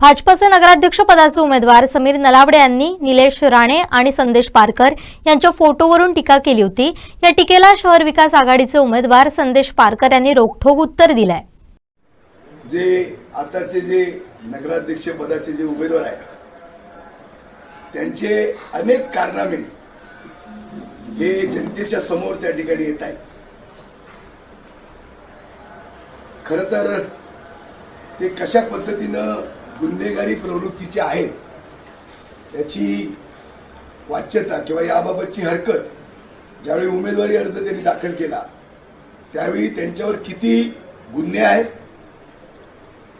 भाजपचे नगराध्यक्ष पदाचे उमेदवार समीर नलावडे यांनी निलेश राणे आणि संदेश पारकर यांच्या फोटोवरून टीका केली होती. या टीकेला शहर विकास आघाडीचे उमेदवार संदेश पारकर यांनी रोखठोक उत्तर दिलंय. जे आताचे जे नगराध्यक्ष पदाचे जे उमेदवार आहेत त्यांचे अनेक कारनामे हे जनतेच्या समोर त्या ठिकाणी येत आहेत. खर तर ते कशा पद्धतीनं गुन्हेगारी प्रवृत्तीचे आहेत त्याची वाच्यता किंवा याबाबतची हरकत ज्यावेळी उमेदवारी अर्ज त्यांनी दाखल केला त्यावेळी त्यांच्यावर किती गुन्हे आहेत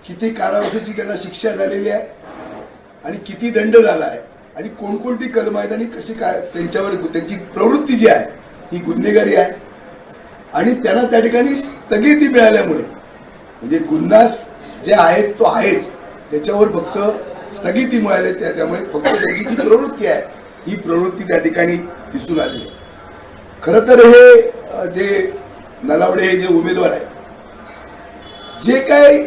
किती कारावासाची त्यांना शिक्षा झालेली आहे आणि किती दंड झाला आहे आणि कोणकोणती कलम आहेत आणि कशी काय त्यांच्यावर त्यांची प्रवृत्ती जी आहे ही गुन्हेगारी आहे. आणि त्यांना त्या ठिकाणी स्थगिती मिळाल्यामुळे म्हणजे गुन्हा जे आहेत तो आहेच. त्याच्यावर फक्त स्थगिती मिळाली त्या- त्यामुळे फक्त त्यांची जी प्रवृत्ती आहे ही प्रवृत्ती त्या ठिकाणी दिसून आली. खर खरं तर हे जे नलावडे हे जे उमेदवार आहेत जे काय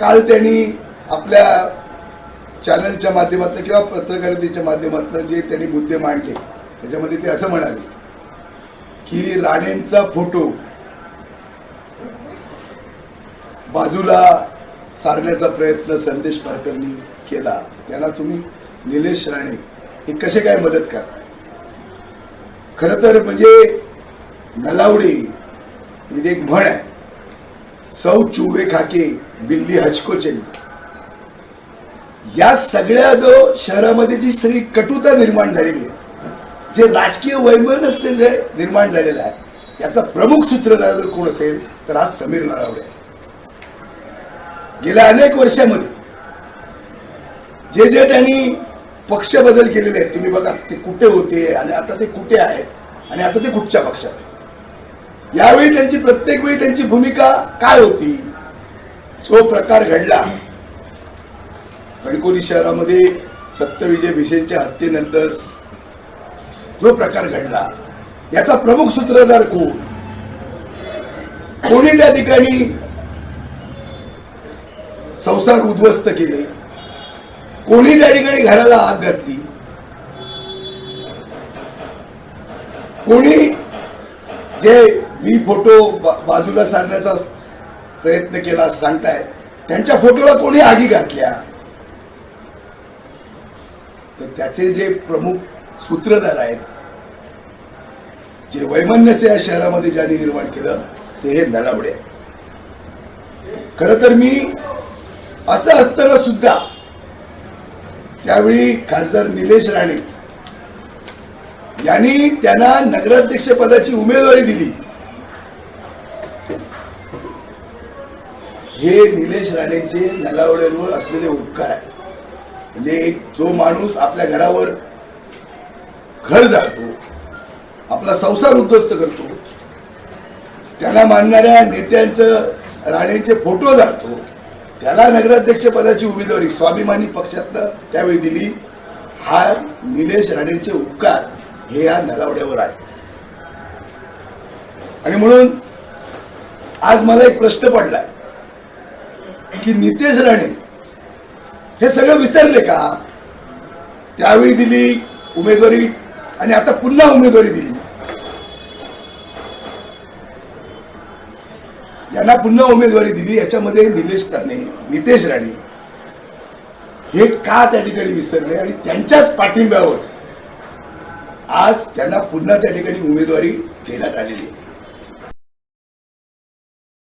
काल त्यांनी आपल्या चॅनलच्या माध्यमातून किंवा पत्रकारितेच्या माध्यमातून जे त्यांनी मुद्दे मांडले त्याच्यामध्ये ते असं म्हणाले की राणेंचा फोटो बाजूला सारण्याचा प्रयत्न संदेश पारकरनी केला. त्याला तुम्ही निलेश राणे हे कसे काय मदत करताय? खरं तर म्हणजे नलावडी म्हणजे एक म्हण आहे. सौ चुवे खाके बिल्ली हचको चली या सगळ्या जो शहरामध्ये जी सगळी कटुता निर्माण झालेली आहे जे राजकीय वैमनस्य जे निर्माण झालेलं आहे याचा प्रमुख सूत्रधार जर कोण असेल तर आज समीर नळावडे आहे. गेल्या अनेक वर्षामध्ये जे जे त्यांनी पक्ष बदल केलेले आहेत तुम्ही बघा ते कुठे होते आणि आता ते कुठे आहेत आणि आता ते कुठच्या पक्षात यावेळी त्यांची प्रत्येक वेळी त्यांची भूमिका काय होती? जो प्रकार घडला कणकोली शहरामध्ये सत्यविजय भिसेंच्या हत्येनंतर जो प्रकार घडला याचा प्रमुख सूत्रधार कोण? कोणी त्या ठिकाणी संसार उद्ध्वस्त केले. कोणी त्या ठिकाणी घराला आग घातली? कोणी जे मी फोटो बाजूला सारण्याचा प्रयत्न केला सांगताय त्यांच्या फोटोला कोणी आगी घातल्या? तर त्याचे जे प्रमुख सूत्रधार आहेत जे वैमनस्य या शहरामध्ये ज्यांनी निर्माण केलं ते हे नळावडे आहे खर तर मी असं असताना सुद्धा त्यावेळी खासदार निलेश राणे यांनी त्यांना नगराध्यक्ष पदाची उमेदवारी दिली. हे निलेश राणेंचे नलावड्यांवर असलेले उपकार आहे म्हणजे जो माणूस आपल्या घरावर घर जाळतो आपला संसार उद्ध्वस्त करतो त्यांना मानणाऱ्या नेत्यांचं राणेंचे फोटो जाळतो त्याला नगराध्यक्ष पदाची उमेदवारी स्वाभिमानी पक्षातनं त्यावेळी दिली. हा निलेश राणेंचे उपकार हे या नलावड्यावर आहे. आणि म्हणून आज मला एक प्रश्न पडलाय की नितेश राणे हे सगळं विसरले का? त्यावेळी दिली उमेदवारी आणि आता पुन्हा उमेदवारी दिली. त्यांना पुन्हा उमेदवारी दिली याच्यामध्ये निलेश राणे नितेश राणे. हे का त्या ठिकाणी विसरले आणि त्यांच्याच पाठिंब्यावर आज त्यांना पुन्हा त्या ठिकाणी उमेदवारी देण्यात आलेली आहे.